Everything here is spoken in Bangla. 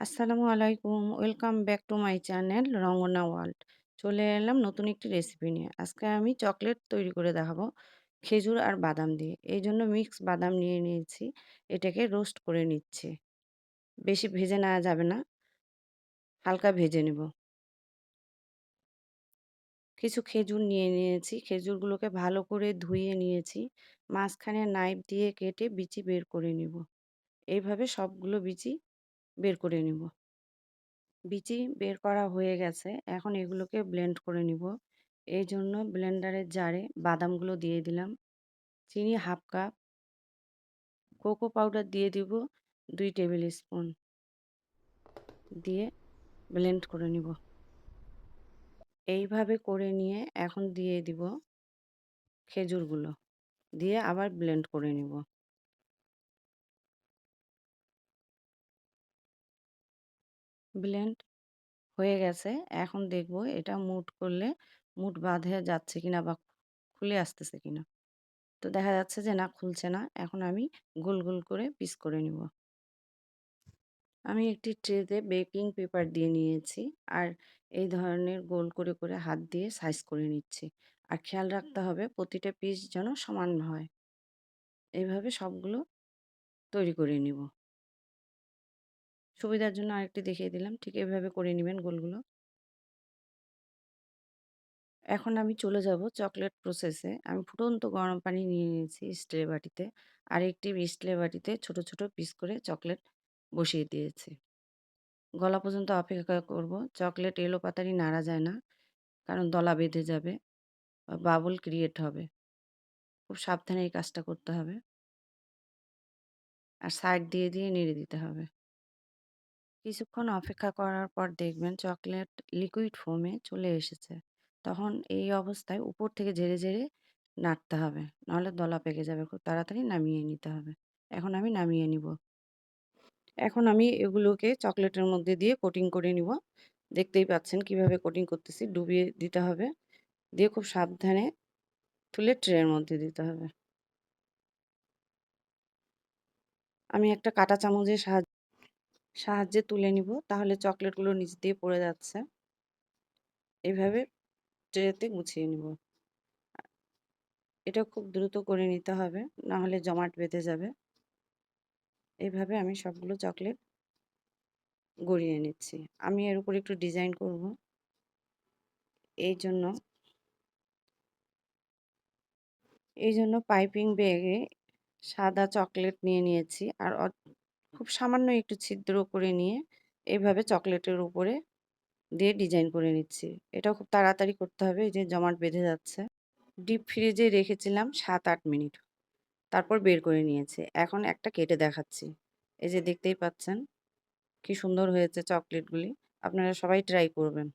আসসালামু আলাইকুম। Welcome back to my channel Rangana world. চলে এলাম নতুন একটি রেসিপি নিয়ে। আজকে আমি চকলেট তৈরি করে দেখাবো খেজুর আর বাদাম দিয়ে। এই জন্য মিক্স বাদাম নিয়ে নিয়েছি। এটাকে রোস্ট করে নিচ্ছে বেশি ভেজে নেওয়া যাবে না। হালকা ভেজে নেব। কিছু খেজুর নিয়ে নিয়েছি। খেজুরগুলোকে ভালো করে ধুয়ে নিয়েছি। মাঝখানে নাইফ দিয়ে কেটে বিচি বের করে নিব। এইভাবে সবগুলো বিচি বের করে নিব। বিচি বের করা হয়ে গেছে। এখন এগুলোকে ব্লেন্ড করে নিব। এই জন্য ব্লেন্ডারের জারে বাদামগুলো দিয়ে দিলাম। চিনি হাফ কাপ। কোকো পাউডার দিয়ে দিব দুই টেবিল স্পুন। দিয়ে ব্লেন্ড করে নিব। এইভাবে করে নিয়ে এখন দিয়ে দিব খেজুরগুলো। দিয়ে আবার ব্লেন্ড করে নিব। ব্লেন্ড হয়ে গেছে। এখন দেখব এটা মুট করলে মুট বাঁধে যাচ্ছে কিনা বা খুলে আসতেছে কিনা। তো দেখা যাচ্ছে যে না খুলছে না। এখন আমি গোল গোল করে পিস করে নিব। আমি একটি ট্রেতে বেকিং পেপার দিয়ে নিয়েছি আর এই ধরনের গোল করে করে হাত দিয়ে সাইজ করে নিচ্ছি। আর খেয়াল রাখতে হবে প্রতিটা পিস যেন সমান হয়। এইভাবে সবগুলো তৈরি করে নিব। সুবিধার জন্য আরেকটি দেখিয়ে দিলাম। ঠিক এভাবে করে নেবেন গোলগুলো। এখন আমি চলে যাব চকলেট প্রসেসে আমি ফুটন্ত গরম পানি নিয়ে নিয়েছি স্টিলের বাটিতে। আর একটি স্টিলের বাটিতে ছোট ছোট পিস করে চকলেট বসিয়ে দিয়েছি। গলা পর্যন্ত অপেক্ষা করব। চকলেট এলো পাতারি নাড়া যায় না, কারণ দলা বেঁধে যাবে বাবল ক্রিয়েট হবে। খুব সাবধানে এই কাজটা করতে হবে। আর সাইড দিয়ে দিয়ে নেড়ে দিতে হবে। কিছুক্ষণ অপেক্ষা করার পর দেখবেন চকলেট লিকুইড ফোমে চলে এসেছে। তখন এই অবস্থায় উপর থেকে ঝেড়ে ঝেড়ে নাড়তে হবে। নাহলে দলা পেকে যাবে। খুব তাড়াতাড়ি নামিয়ে নিতে হবে। এখন আমি নামিয়ে নিব। এখন আমি এগুলোকে চকলেটের মধ্যে দিয়ে কোটিং করে নিব। দেখতেই পাচ্ছেন কীভাবে কোটিং করতেছি। ডুবিয়ে দিতে হবে। দিয়ে খুব সাবধানে তুলে ট্রের মধ্যে দিতে হবে। আমি একটা কাটা চামচের সাহায্যে সাহায্যে তুলে নিব। তাহলে চকলেটগুলো নিচ দিয়ে পড়ে যাচ্ছে। এভাবে ট্রেতে গুছিয়ে নিব। এটা খুব দ্রুত করে নিতে হবে না হলে জমাট বেঁধে যাবে। এভাবে আমি সবগুলো চকলেট গড়িয়ে নিচ্ছি। আমি এর উপর একটু ডিজাইন করব। এই জন্য এই জন্য পাইপিং ব্যাগে সাদা চকলেট নিয়ে নিয়েছি। আর খুব সামান্য একটু ছিদ্র করে নিয়ে এভাবে চকলেটের উপরে দিয়ে ডিজাইন করে নিচ্ছি। এটা খুব তাড়াতাড়ি করতে হবে, এই যে জমাট বেঁধে যাচ্ছে। ডিপ ফ্রিজে রেখেছিলাম সাত আট মিনিট। তারপর বের করে নিয়েছে। এখন একটা কেটে দেখাচ্ছি। এই যে দেখতেই পাচ্ছেন, কি সুন্দর হয়েছে চকলেটগুলি। আপনারা সবাই ট্রাই করবেন।